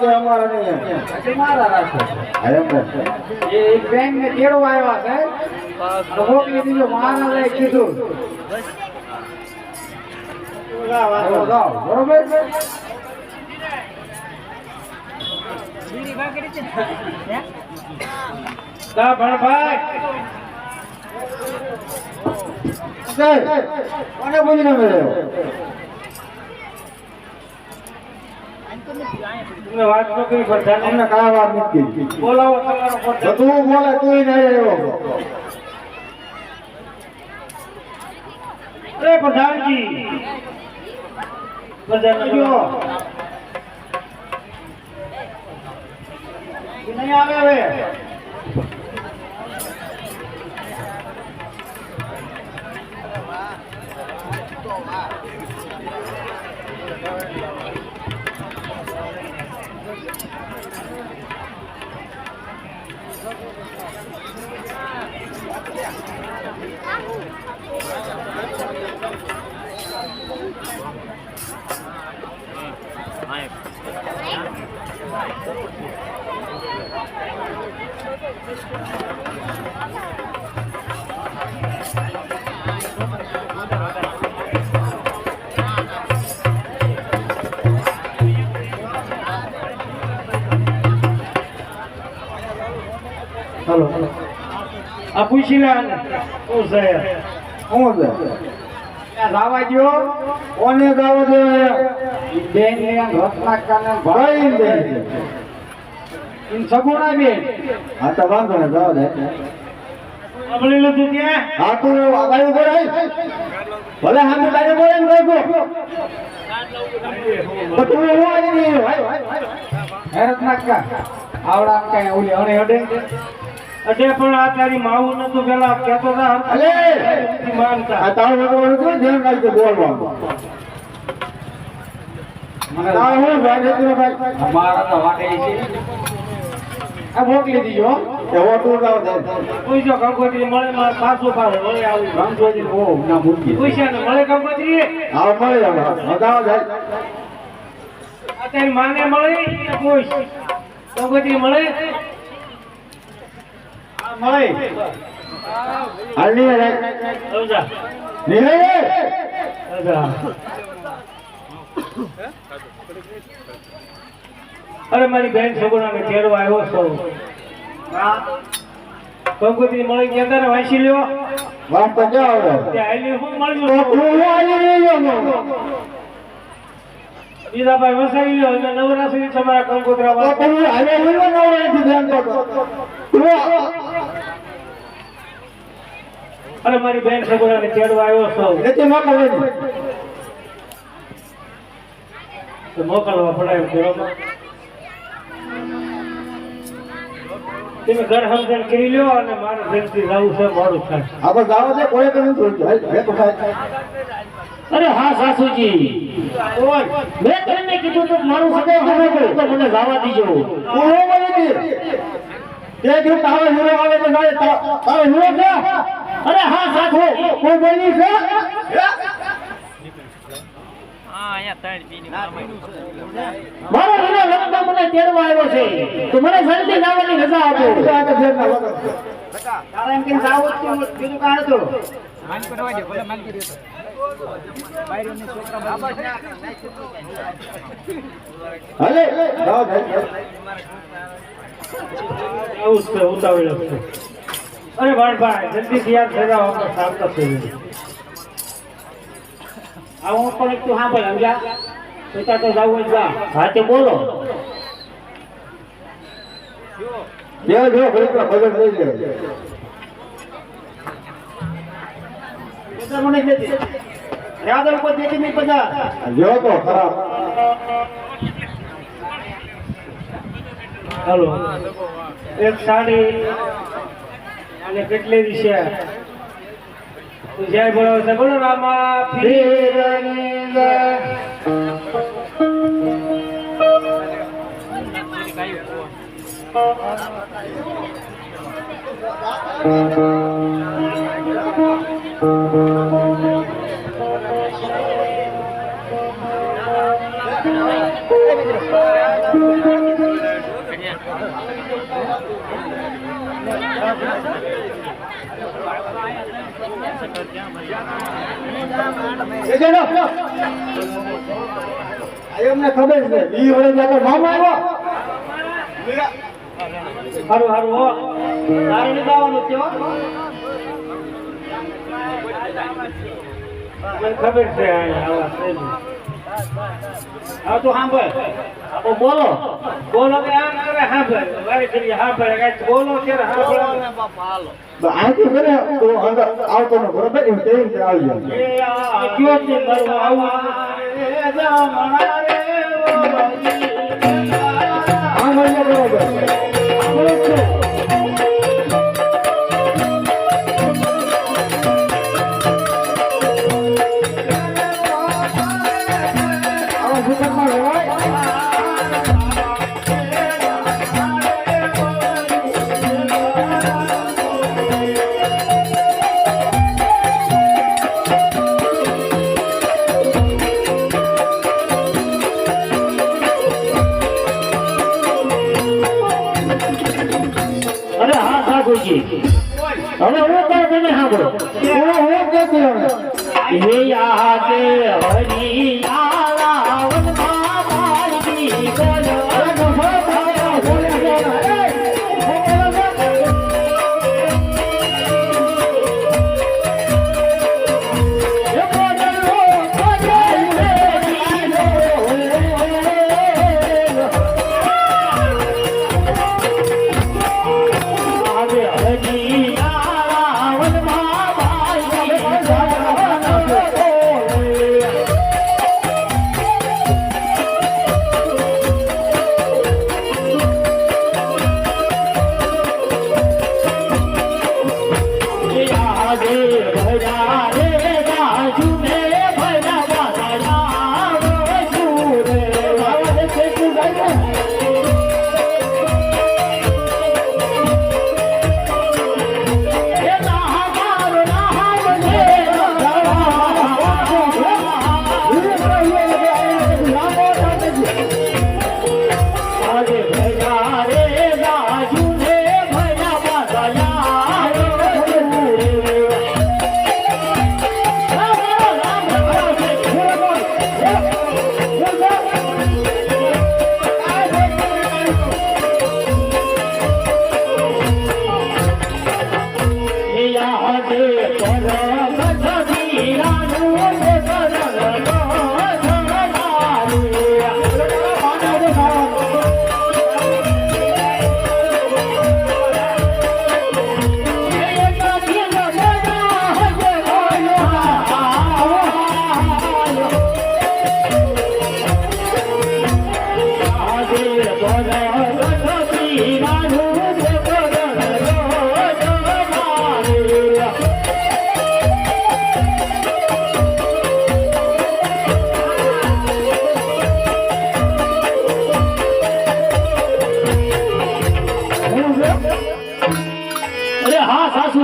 કે અને બોલી ના. એ એક બેંક ને તેડવા આવ્યા છે તો મોકલી દીધો મહારાજાએ કીધું તો જાઓ, બરોબર તા ભણભાઈ જય. કોને પૂછીને મળ્યો? તમને વાત તો પ્રધાન કાંઈ વાત નથી બોલાવો તમારો તું બોલે તુંય નહીં આવ્યો. અરે પ્રધાનજી. પ્રધાન જો. નહીં આવે હવે. હલો આ પૂછી લે. શું છે શું છે? રાવા દ્યો કોને ગાવા દે? બેન ને રત્ના કાને ભાઈ દે? ઇન સગુણા બેન હા તો વાંધો ને જવા દે. સાંભળી લીધું ત્યાં હા, તું આગાડી ઊભો રહી. ભલે સામે તારે બોલે ને દો. તો તું એવું આવી ભાઈ. હે રત્નાકા આવડા કઈ ઓલી અણે અડે અડે પણ આ તારી માવું નતું પેલા કેતો હતા. અલે! માનતા. આ તારું ભગવાન હતું, જેમ કાલ કે મને તારે શું ભાઈ જતું રહે, ભાઈ? અમારા તો વાગે છે. આ મોકલી દીજો એવો તું ગાવ દે. કોઈ જો કંકોત્રી મળે મારે પાછું પાછું વળે આવું. રામજોજી ઓ ના મૂકી પૈસા ને મળે કંકોત્રી આવ મળે હવે. વધાવો જાય આ તારી માને મળે? કોઈ. કંકોત્રી મળે? હા, મળે. રે અરે મારી બેન સગુણાને તેડવા આવ્યો છો. કંકોત્રી મળી ગયા તારે વાંચી લ્યો. વાત તો ક્યાં આવડે ત્યાં આયલી શું તો મળ્યું તું આવી નહીં ગયો. બીજા ભાઈ વસાવી લો એટલે નવરાત્રી તમારા કંકોત્રા અરે મારી બેન સગુણાને તેડવા આવ્યો છો એટલે મોકલવાની. તો મોકલવા પડાય બરોબર તમે ઘર સમજણ કરી લ્યો અને મારે જલ્દી જવું છે મારું થાય આપણે જાવા દે કોઈ તો નથી જોઈતું. હાલ, હે અરે હા સાસુજી મેં તમને કીધું તો મારું સગો ખબર તો મને જવા દીજો બોલી તે કીધું તારો હીરો આવે તો. તારો હીરો છે? અરે હા સાસુ કોઈ બોલી છે? મારો હીરો લગ્ન મને તેડવા આવ્યો છે. તો મને જલ્દી જવાની રજા આપો. જાવું જ જ છે, ઉતાવળ. અરે ભાણભાઈ જલ્દી તૈયાર થઈ જાઓ આપણે સામતા થઈ. આ હું પણ એક તું સાંભળ સમજ્યા? પિતા તો જાવું જ જા હા તે બોલો. બે જો ઘડીક વાર ભજન લઈ મને યાદ ઉપર નહીં બધા જો તો ખરાબ. હાલો. એક સાડી અને કેટલી વિશે જય બોલો બોલો રામા ફીરની જય. એમને ખબર છે, ઈ વડે જાતો નામ આવ્યો હારું હારું હો તારે નહીં આવવાનું છે મને ખબર છે. આવા હા તું સાંભળ તો બોલો બોલો કે આમ કરે સાંભળ વારે ઘડીએ સાંભળ કાંઈક બોલો ત્યારે સાંભળ તો આથી કરે તો અંદર આવતો ન બરોબર એમ તે રીતે આવી જાય એ આ કયો છે મારું આવું એ જમણા રે હવે હું કહું તમે સાંભળો. હું હું કેતી હવે યાદ યાદે હરી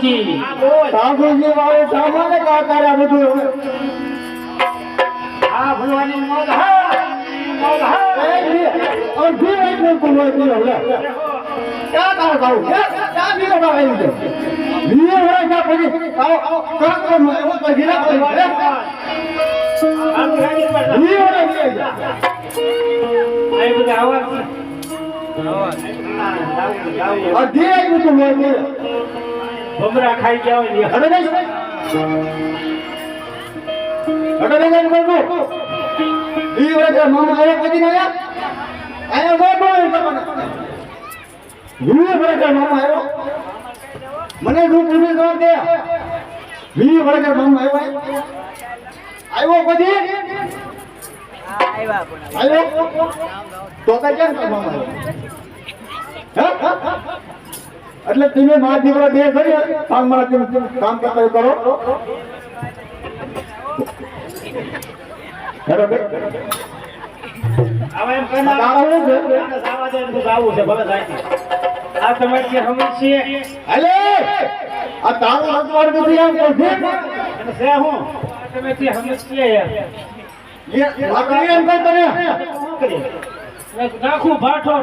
ઠાકોરજી સાધુજી વાળે સામાને કા કર્યા બધું? આ ભગવાનની મોજ હા. મોજ હા. અડધી રાતનું કુંવર કર્યો લે ક્યાં તારે ખાવું? ક્યાં આવી છે બીજો વડે ક્યાં પછી આવો આવો કરો કરો એવો તો ગિરા કરી હે? આમ ગાડી પર વડે ગિરા જા આ બધા આવાજ છે આવાજ અડધી રાતનું કુંવર કર્યો ભમરા ખાઈ ગયા હોય ને હડો નહીં અરે નહીં કરવું બીજો વડે મામા આવ્યા પછી ના આયા. ગો ગો બીજો વડે મામા આવ્યો મને રૂપ રૂપી દોર દે બીજો વડે મામા આવ્યો આવ્યો પછી? આવ્યો તો કઈ કેમ કામ આવ્યો હે? એટલે તમે મારા દીકરા બે કરી કામ મારા કામ કરતા કરો નાખું ભાઠો.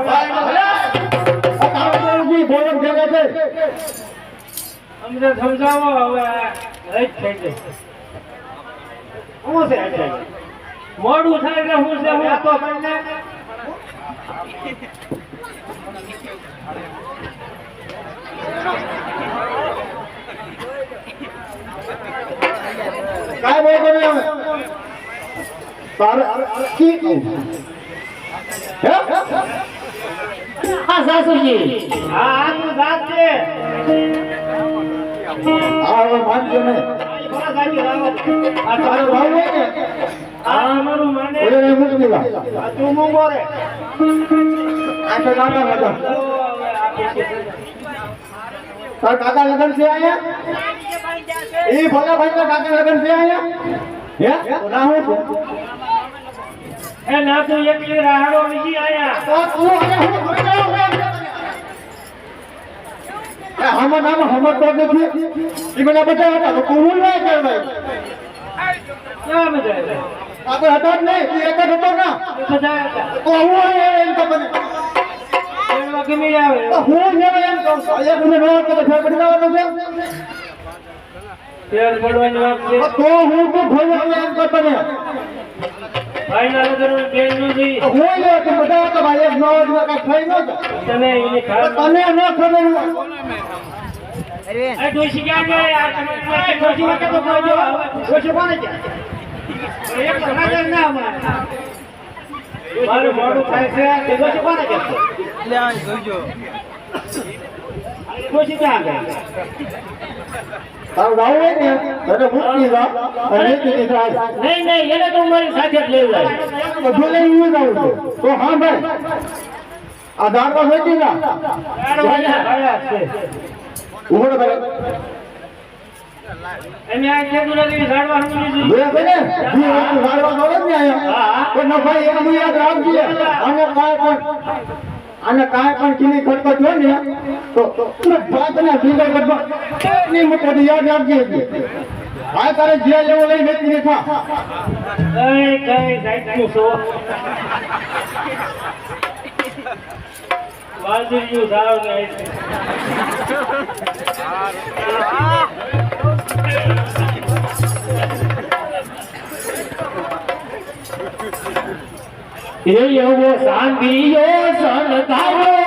અમને સમજાવો હવે એ થઈ જાય શું છે મોડું થાય એટલે હું છે હું તો તમને. કાંઈ બોલ કરે હવે. તારે કી કહું હે? હા સાસુજી. માનજો ને કાકા લગન છે અહીંયા? એ ભલા ના કાકા લગન છે અહીંયા? એ ના તું એકલી રાહડો નથી આયા તો તું હવે હું મને બધા હતા તો તું હું ના કર ભાઈ ક્યાં બધા આપણે હતા જ નહીં તું એક જ હતો ના. તો હું એમ તો હું એમ કહું છું એક મને નો હતો તો. ફેર પડી જવાનો છે. તો હું તો ભોય એમ કરતો બેન નથી તો બધા હતા ભાઈ નો જ કાંઈ થઈ ન તને એની ખાસ તને ન ખબર હોય. એ ડોશી ક્યાં ગયા યાર તમે ડોશી વખત તો કોઈ ડોશી કોને ગયા એક સમાચાર ના અમારે. મારું મોડું થાય છે. તે ડોશી કોને ગયા ડોશી ક્યાં ગયા તારું ગાવું હોય ને તને મૂકી જા અને નીચે નીચે આવ. નહીં નહીં એને તો મારી સાથે જ લેવું જાય. બધું લઈને હું જાઉં છું. તો હા ભાઈ. આ દાળમાં હોય કે ના? ઊભો ભાઈ. એની આ ખેતુરાની ઝાડવા હમણાં દીધી બે ને? વસ્તુ દાળમાં આવે ને આયા તો ન ભાઈ એનું યાદ રાખજે. અને કાય પણ આને કાંઈ પણ કીની ખટખટ હોય ને, તો ભાતના ભીંડા કરવા ની મૂકો યાદ રાખજે. આ તારે જે લેવો લઈ વેચી ને ખા. કઈ કઈ જાતનું છો વાલજીનું ઝાડ ને એ એવો શાંતિયો સંતારો દેને